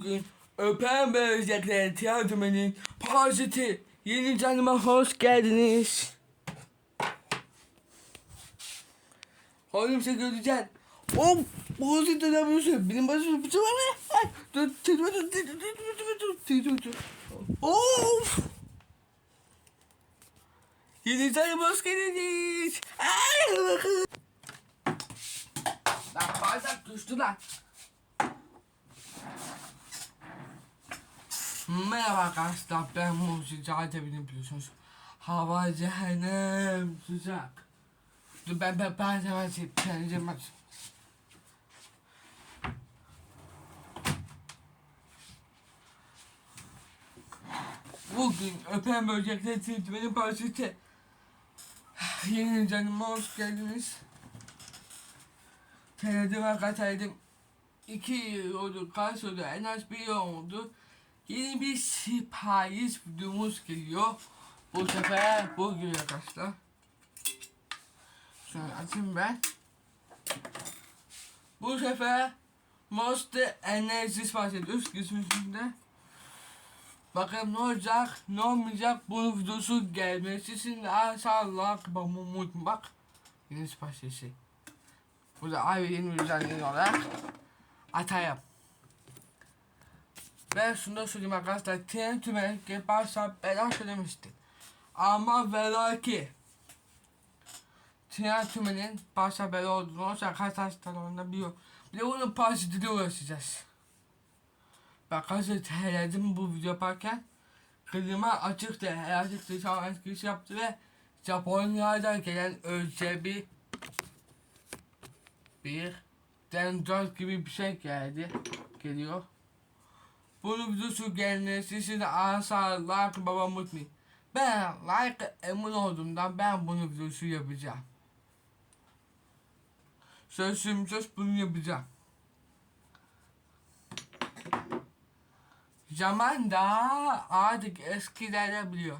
bugün Öpen Böcekler Tiyatromenin Paraziti Yeni canıma hoş geldiniz. Hayır Oğlum sen göreceksin. Hop! Parazit ne yapıyorsun? Benim başım bir şey var mı? Dur, dur, dur, dur, dur, dur, Of! Yeni canıma hoş geldiniz. Ay! Lan bardak düştü lan. Merhaba arkadaşlar ben Muzi Cadebi'ni biliyorsunuz. Hava cehennem sıcak. Dur ben ben ben ben ben pencerem aç. Bugün öpen böcekler tiltmenin parçası. Yeni canıma hoş geldiniz. TRT ve Katar'dım. İki yıl oldu, kaç oldu, en az bir yıl oldu. Yeni bir sipariş videomuz geliyor. Bu sefer bugün arkadaşlar. Şöyle açayım ben. Bu sefer Monster Enerji sipariş ediyoruz kısmında. Bakalım ne olacak, ne olmayacak bu videosu gelmesi için aşağılar babamı unutmak. Yeni siparişi. Bu da ayrı yeni düzenli olarak atayım. Ben şunu da söyleyeyim arkadaşlar. Tren tümenlik başta bela söylemiştim. Ama vela ki Tren tümenin başta bela olduğunu arkadaşlar onda biliyor. Bir de onun parçasıyla uğraşacağız. Ben arkadaşlar bu video yaparken. Klima açıktı. Herhalde dışarı etkisi yaptı ve Japonya'dan gelen ölçe bir dendrot gibi bir şey geldi. Geliyor. Bunun videosu gelmesi için asla like babam unutmayın. Ben like emin olduğumdan ben bunu videosu yapacağım. Sözüm söz bunu yapacağım. Zaman da artık eskilerde biliyor.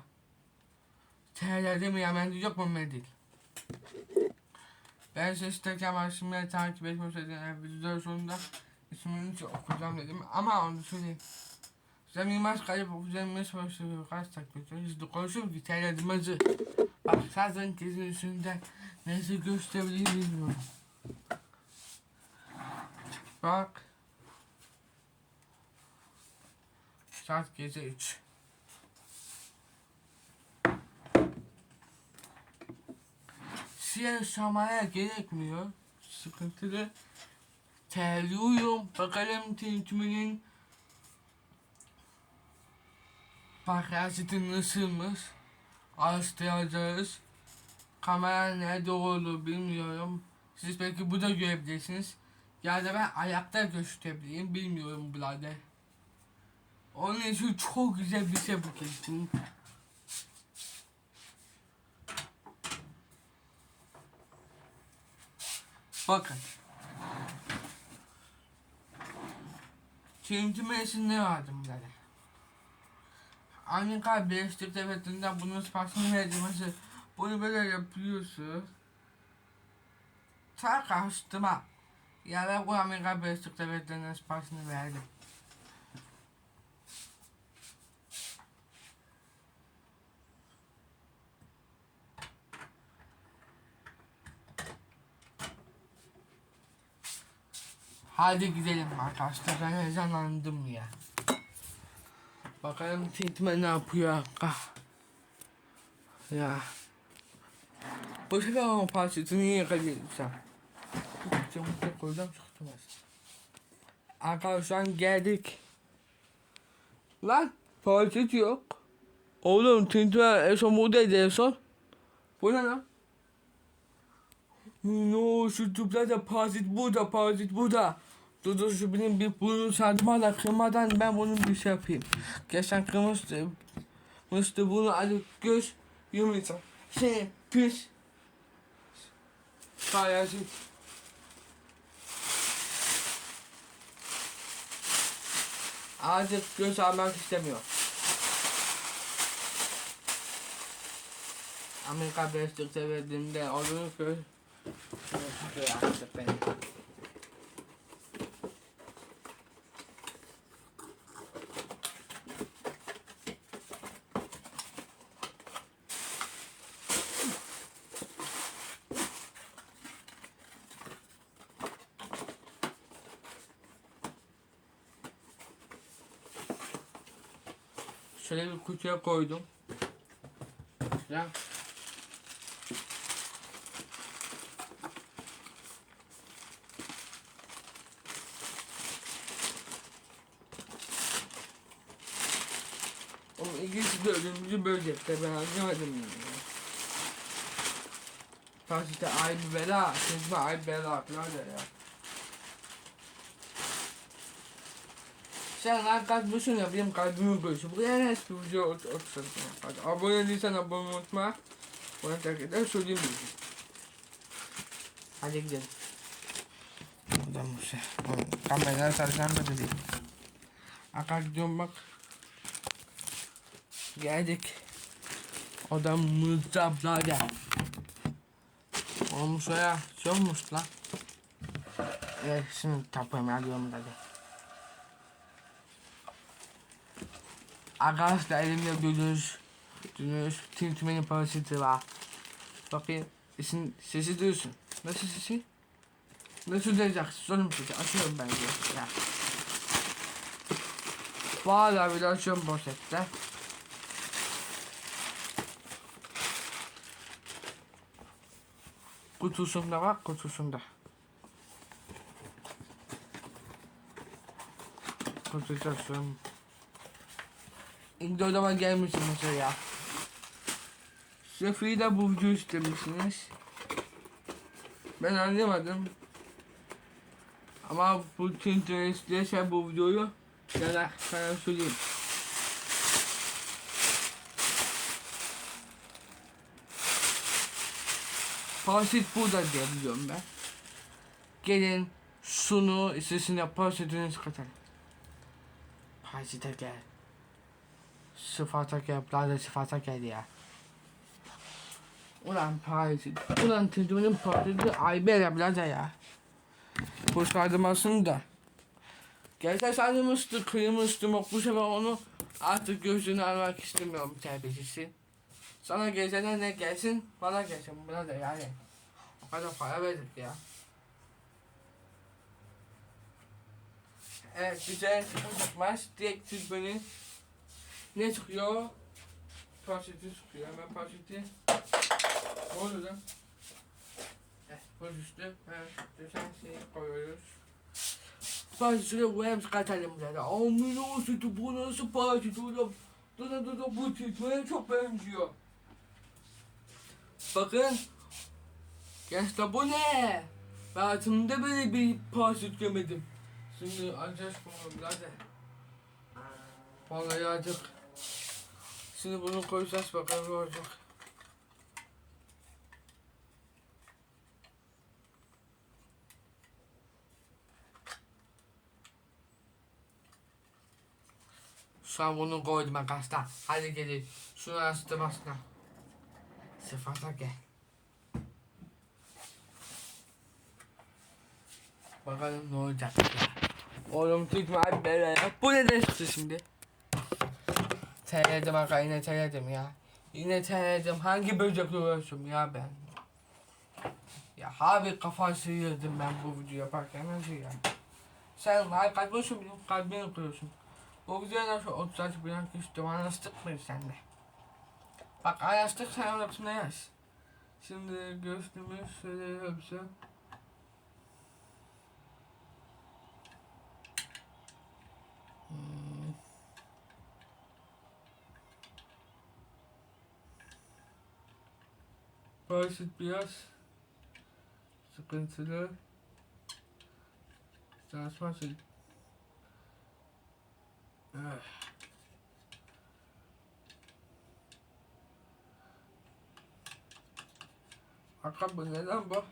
TL'de mi hemen yok mu mendil? Ben size Instagram arşivleri takip etmiyorsanız yani video sonunda ismini okuyacağım dedim ama onu söyleyeyim. Zemilmez kayıp okuyacağımız başlıyor. Kaç takipçi hızlı konuşup viteladımızı. Bak kazan tezin üstünde neyse gösterebilirim bilmiyorum. Bak. Saat gece 3. Siyah şamaya gerekmiyor. Sıkıntılı. Terliyorum. Bakalım tintümünün paraziti nasılmış. Araştıracağız. Kamera nerede olduğunu bilmiyorum. Siz belki burada görebilirsiniz. Ya da ben ayakta gösterebileyim bilmiyorum birader. Onun için çok güzel bir şey bu kesin. Bakın. Şimdi meclisi ne vardı burada? Amerika Birleşik Devletleri'nden bunun siparişini verdiğimizi bunu böyle yapıyorsun. Ta karşıma. Ya ben bu Amerika Birleşik Devletleri'nden siparişini verdim. Hadi gidelim arkadaşlar ben heyecanlandım ya. Bakalım Tintman ne yapıyor. Ah. Ya. Bu sefer ama parçasını yakalayacağım. Camı koyacağım çıkmaz. Arkadaşlar geldik. Lan parçası yok. Oğlum Tintman en son buradaydı en son. Bu ne lan? No şu tüplerde parazit burada parazit burada. Dur dur şu benim bir bunu sardıma da kırmadan ben bunu bir şey yapayım. Geçen kırmıştı. Kırmıştı bunu alıp göz yumurta. Şey pis. Parazit. Artık göz almak istemiyor. Amerika Birleşik Devletleri'nde olur göz Şöyle artık beni. Şöyle bir kutuya koydum. Ya. Onun ikisi de ölümcül böcekler ben anlamadım yani. Taşite ay bela, sözme ay bela falan ya. Sen like atmışsın ya benim kalbimi görüyorsun. Buraya ne eski video otursun. Hadi abone değilsen abone unutma. Bana terk eder söyleyeyim dedim. Hadi gidelim. Buradan bu şey. Kameralar saracağım da değil. Akar gidiyorum bak. Geldik. Odamızda abla Olmuş o ya. Şey olmuş lan. Evet şimdi tapayım alıyorum hadi. Arkadaşlar elimde gördüğünüz gördüğünüz Tintmen'in parasiti var. Bakayım sesin, sesi duyuyorsun. Nasıl sesi? Nasıl duyacak? Sorun sesi. Açıyorum ben diyor. Ya. Valla bir açıyorum poşette. Kutusunda bak kutusunda. Kutusu açıyorum. İlk odama gelmişsiniz mesela ya. Şefi'yi de bu videoyu istemişsiniz. Ben anlamadım. Ama bu Tintin istiyorsa bu videoyu ya sana söyleyeyim. Parasit burada diye biliyorum ben. Gelin şunu içerisine parasitiniz katalım. Parasite gel. Sıfata gel, daha sıfata gel ya. Ulan parasit. Ulan Tintin'in parasiti ayber birader ya. Hoş kaldırmasın da. Gerçekten sarılmıştı, kıymıştı, bu sefer onu artık gözünü almak istemiyorum terbiyesi. Sana gelseler ne gelsin, bana gelsin, da yani. O kadar para verdik ya. Evet, güzel çıkmaz. Direkt Türkmen'in ne çıkıyor? Parçeti çıkıyor. Hemen parçeti. Ne oluyor lan? Eh, bu üstü. Evet, düşen şeyi koyuyoruz. Parçeti koyalım katalım zaten. Amin olsun, bu nasıl parçeti oğlum? Dur dur, bu Türkmen'e çok benziyor. Bakın. Gençler bu ne? Ben hayatımda böyle bir parçet görmedim. Şimdi açacağız bunu birader. Vallahi acık. Şimdi bunu koyacağız bakalım ne olacak. Şu an bunu koydum arkadaşlar. Hadi gelin. Şunu açtım aslında. Sıfata gel. Bakalım ne olacak ya. Oğlum tutma abi böyle ya. Bu ne dersi şimdi? Terledim aga yine terledim ya. Yine terledim. Hangi böcekle uğraşıyorum ya ben? Ya abi kafa sıyırdım ben bu video yaparken nasıl ya? Sen like atmıyorsun benim kalbini kırıyorsun. Bu videoya nasıl 36 bin küstüm anastık mı sen de? Bak anastık sen orasında yaz. Şimdi göğsümü şöyle hepsi. Hmm. Basit biraz sıkıntılı. Çalışması. Evet. Hakan bu neden bu?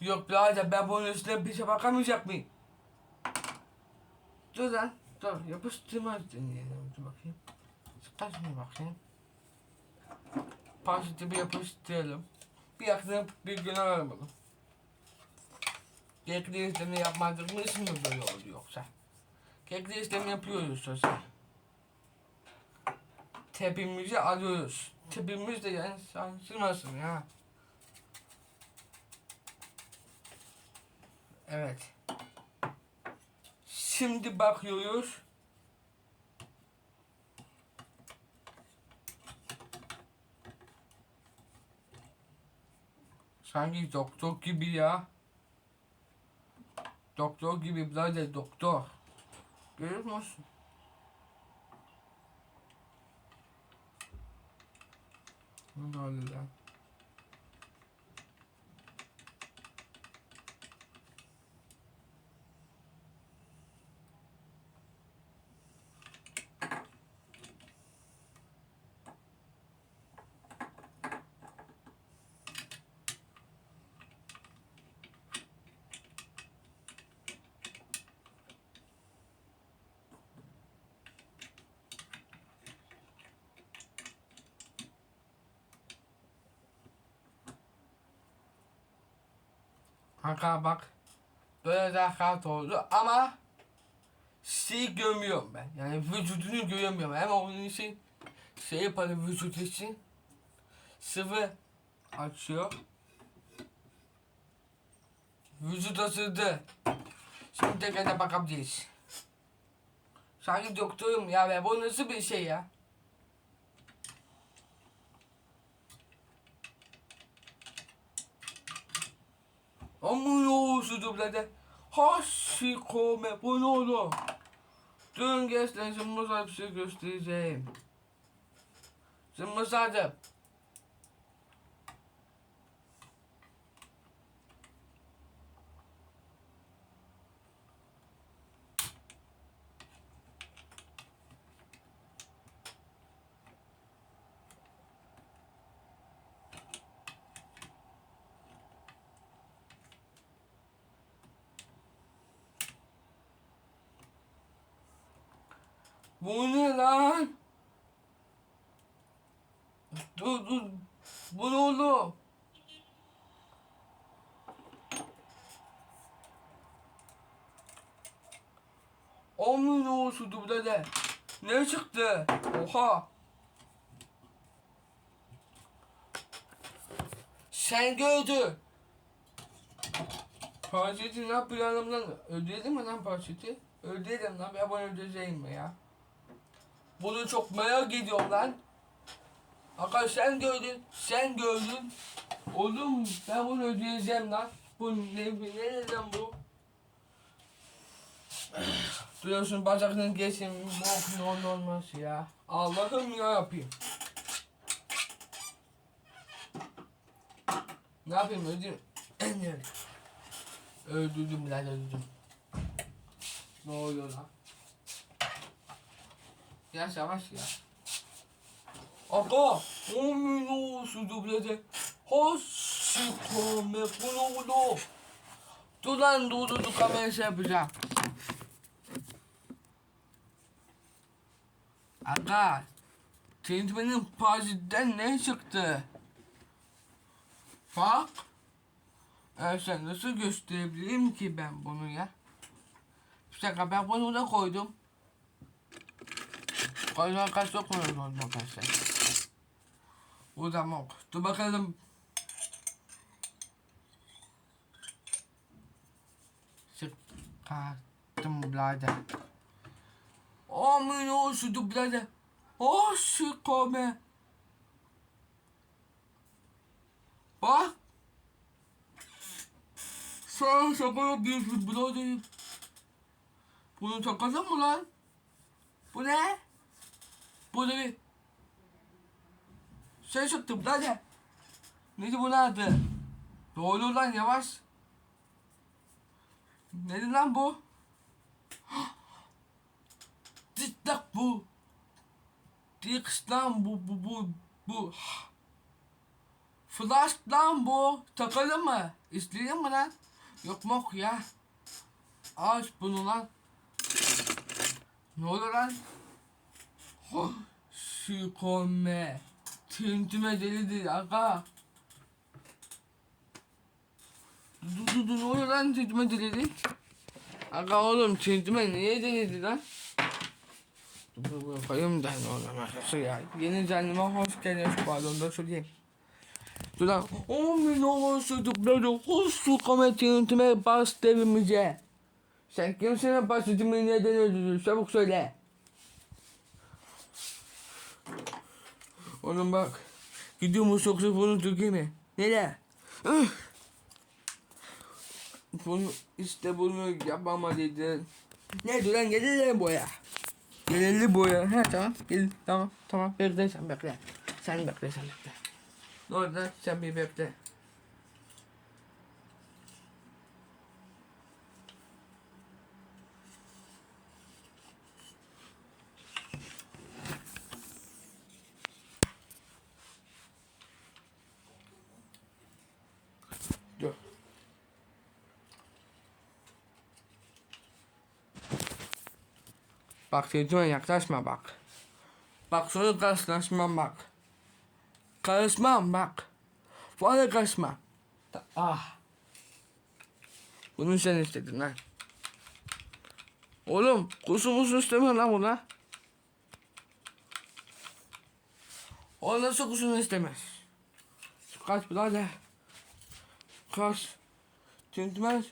Yok birader ben bunun üstüne bir şey bakamayacak mıyım? Dur lan. Dur yapıştırma deneyelim. Dur bakayım. Kaç mı bakayım? Pasiti bir yapıştıralım. Bir yakını bir gün aramadım. Gerekli işlemi yapmadık mı ismi böyle oldu yoksa? Gerekli işlemi yapıyoruz sosyal. Tepimizi alıyoruz. Tepimiz de yani sansırmasın ya. Evet. Şimdi bakıyoruz. Sanki doktor gibi ya. Doktor gibi birader doktor. Görüyor musun? Ne oldu Kanka bak. Böyle daha oldu ama şeyi görmüyorum ben. Yani vücudunu göremiyorum. Hem onun için şey yapalım vücut için sıvı açıyor. Vücut ısırdı. Şimdi tekrar bakabiliriz. Sanki doktorum ya be bu nasıl bir şey ya? Aman yoğursu dublede. Haşi kome bu ne oldu? Dün gençler şimdi şey göstereceğim. Şimdi sadece Bu ne lan? Dur dur. Bu ne oldu? Amin olsun dublede. Ne çıktı? Oha. Sen gördün. Parçeti ne lan? Ödeyelim mi lan parçeti? Ödeyelim lan. Ben bunu ödeyeceğim ya? Bunu çok merak ediyorum lan. Hakan sen gördün, sen gördün. Oğlum ben bunu ödeyeceğim lan. Bu ne, ne lan bu? Duyuyorsun bacakların geçin. Bu ne olmaz ya. Allah'ım ya yapayım. Ne yapayım öyle. Öldürdüm lan öldürdüm. Ne oluyor lan? Ya yavaş ya. Aga, o minnosu dublede. Hoşçakal me bunu Dur lan dur dur dur kamerayı şey yapacağım. Aga, Tintmen'in Paris'ten ne çıktı? Bak. Evet, sen nasıl gösterebilirim ki ben bunu ya? Bir dakika ben bunu da koydum. Koyduğun kaç oldu arkadaşlar? Bu da mok. Dur bakalım. Çıkarttım birader. Amin olsun birader. Oh şu kome. Bak. Sen şaka yapıyorsun birader. Bunu takalım mı lan? Bu ne? Bu da bir şey çıktı birader. Neydi bunun adı? Doğru lan yavaş. Lan bu? Cidden bu. Dix lan bu bu bu bu. Flash lan bu. Takalım mı? İsteyelim mi lan? Yok mok ya. Aç bunu lan. Ne olur lan? Oh, Şükome. Tintime delidir aga. Dur dur dur ne oluyor lan tintime delidi? Aga oğlum tintime niye delidi lan? Dur dur koyayım da ne olur arkadaşı ya. Yeni canlıma hoş geldiniz pardon da söyleyeyim. Dur lan. On bin olsun böyle hoş şükome tintime bas devimize. Sen kimsin pasajımı neden öldürdün? Çabuk söyle. Oğlum bak. Gidiyorum o saksafonu Türkiye mi? Nereye? Üh! Bunu işte bunu yapamadıydın. Ne dur lan gelelim boya. Gelelim boya. Ha tamam gel tamam tamam bekle sen bekle. Sen bekle sen bekle. Ne oldu sen bir bekle. Dur. Bak çocuğuma yaklaşma bak. Bak sonra karşılaşmam bak. Karışmam bak. Valla karışma. Ah. Bunu sen istedin lan. Oğlum kusu kusu istemiyor lan buna. O nasıl kusunu istemez? Kaç birader. Kaç. Tüntmez.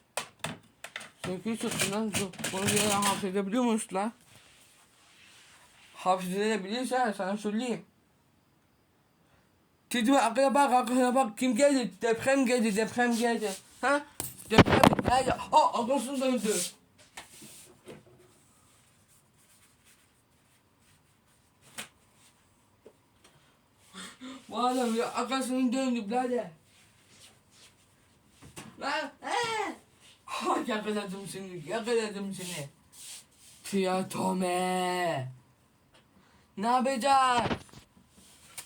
Sekiz çıktı lan. Bunu bir yere hapsedebiliyor musun lan? Hapsedebilirsen sana söyleyeyim. Tüntme arkaya bak arkaya bak kim geldi? Deprem geldi deprem geldi. Ha? Deprem geldi. Aa arkasını döndü. Vallahi ya arkasını döndü birader. Lan eee. Yakaladım seni yakaladım seni. Tiyatome. Ne yapacağız?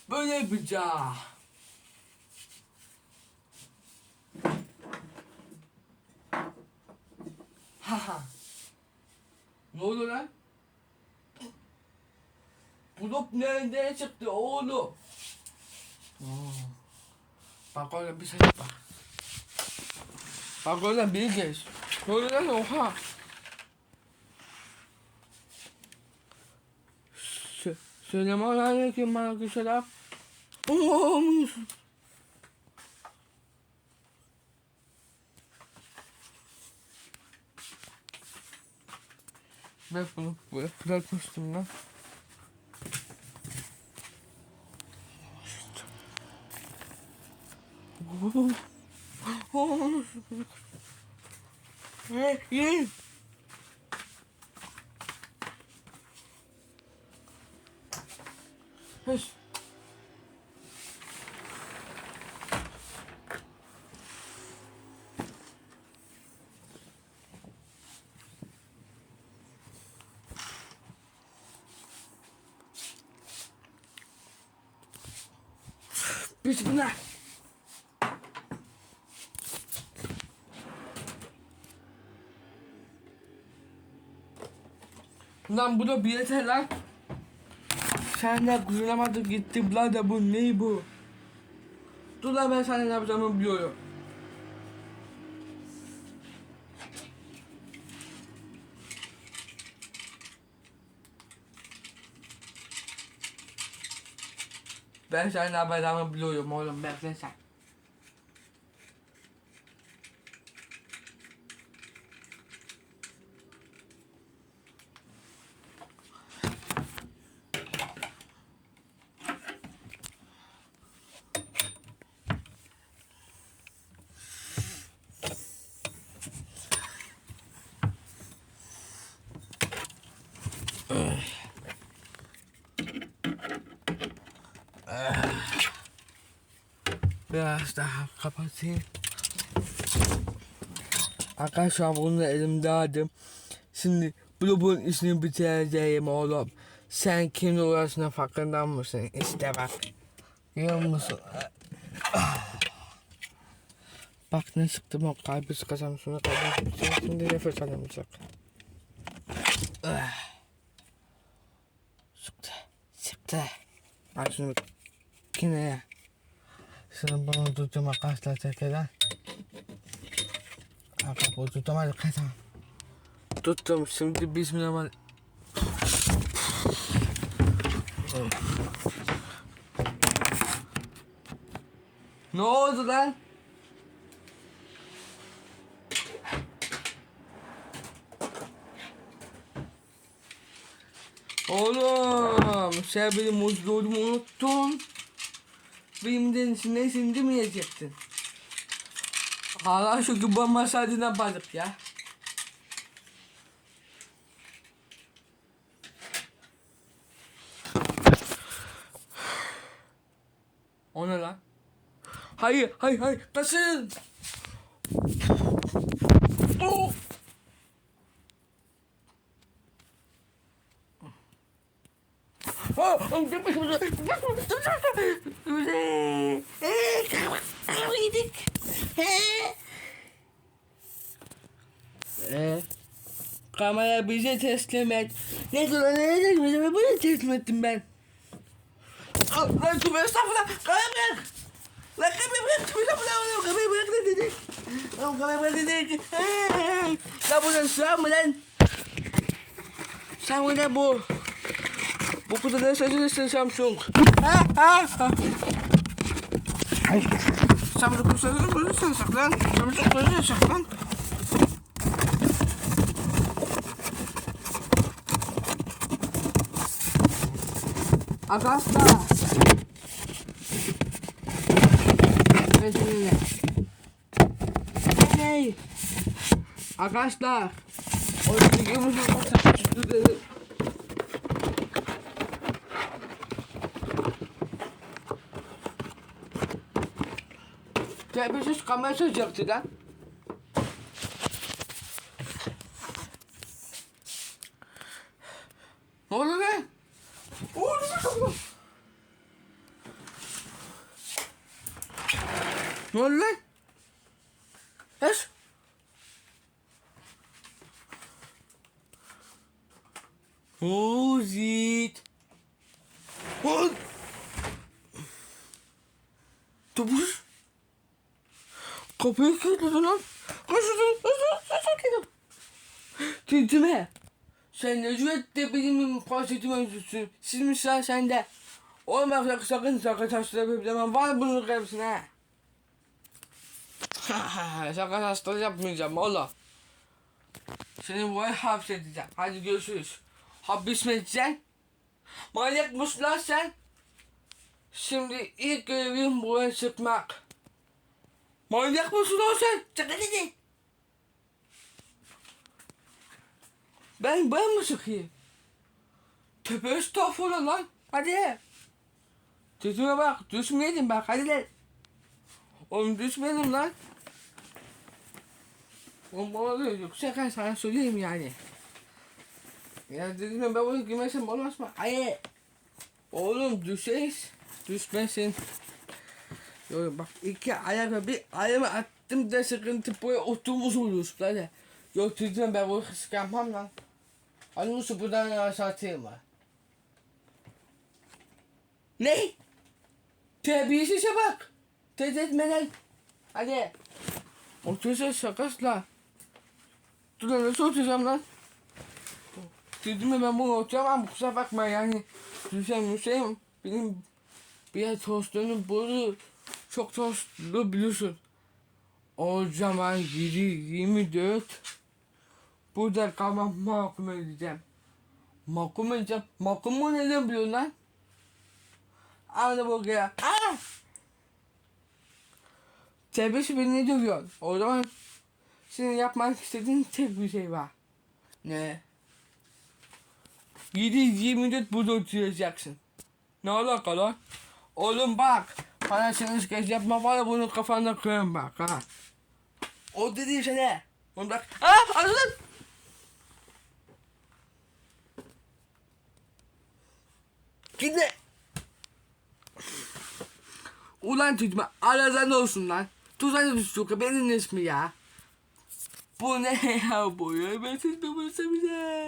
Böyle yapacağız. Ha ha. Ne oldu lan? Bulup nereden çıktı oğlum? Oo. Bak orada bir şey bak. Bak oradan biri geç. Oradan oha. Selamun aleyküm aleykümselam. Oo. Ben bunu bırakmıştım lan. Oh. Oh. Ye, ye. Hış. Bismillah. Lan bu da bir yeter lan. Sen de kuzulamadın gitti bla bu ne bu? Dur lan ben sana ne yapacağımı biliyorum. Ben sana ne yapacağımı biliyorum oğlum bekle sen. Biraz daha kapatayım. Arkadaşlar bunu da elimde aldım. Şimdi Blub'un işini bitireceğim oğlum. Sen kimle uğraşına farkında mısın? İşte bak. Görüyor musun? Bak ne çıktım o kalbi sıkacağım sonra kalbi sıkacağım. Şimdi nefes alamayacak. Sıktı. Sıktı. Bak şunu makineye. Şimdi bunu tutuma kaçla çekeceğim. Arkadaşlar bu tutamadı kaçam. Tuttum şimdi bismillah. Ne oldu lan? Oğlum sen benim muzluğumu unuttun. Benimden içinde sindirmeyecektin. Hala şu gibi masadına balık ya. O ne lan? Hayır, hayır, hayır. Kaçın. Oh! Oh, oh, yedik. Ee. Kamera bize teslim et. Ne kadar ne dedik bize bunu teslim ettim ben. Lan tövbe estağfurullah. Kamera bırak. Lan kamera bırak. Tövbe estağfurullah. Kamera bırak ne dedik. Lan kamera bırak dedik. Ee, Lan bu ne sığar mı lan? Sen bu ne bu? Bu kutuda ne saçıyorsun Samsung? Ha ha ha. Sen bu kutuda bunu sen saklan. Bu kutuda saklan. Agasta. Ben seninle. Hey. Arkadaşlar. Oyunu gibi Terbiyesiz kamera sıcaktı lan. Ne oldu lan? Oğlum Ne oldu lan? Es? Huzit. Huz. Topuz. Kapıyı kilitledi lan. Tintime. Sen ne cüretle benim pasetime yüzüsün. Sizmiş lan sende. Olmak sakın sakın sakın taşları demem. Var bunun hepsine. sakın hastalık yapmayacağım oğlum. Seni bu ay hapsedeceğim. Hadi görüşürüz. Hapis mi edeceksin? Manyak mısın lan sen? Şimdi ilk görevim buraya çıkmak. Manyak mısın lan sen? Çık hadi. Ben ben mi sıkayım? Tövbe estağfurullah lan. Hadi. Tütüme bak. Düşmeyelim bak. Hadi lan. Oğlum düşmeyelim lan. Oğlum bana da yüksek ben sana söyleyeyim yani. Ya dedim ben bunu giymesem olmaz mı? Hayır. Oğlum düşeyiz. Düşmesin. Yok bak iki ayakla bir ayağımı attım da sıkıntı buraya oturmuş oluyorsun hadi. Yok dedim ben bunu sıkamam lan. Hani nasıl buradan aşağı atayım var. Ne? Terbiyesize bak. Tez etme lan. Hadi. Otursa şakasla. Dur nasıl oturacağım lan? Dedim ben bunu oturamam kusura bakma yani. Düşen Hüseyin benim bir yer tostlarının boyu çok tostlu biliyorsun. O zaman 7-24 burada kalmam mahkum edeceğim. Mahkum edeceğim. Mahkum mu neden biliyorsun lan? Anne bak ya. Aa! Terbiyesi beni ne dövüyorsun? O zaman senin yapmak istediğin tek bir şey var. Ne? 7-24 burada oturacaksın. Ne alaka lan? Oğlum bak. Bana senin sketch yapma var ya bunu kafanda kırarım bak ha. O dediğim şey ne? Onu bak. Ah anladın. Gidin. Ulan tutma. Aradan olsun lan. Tuzan Suka benim ismi ya. Bu ne ya bu? Ben siz de seveceğim.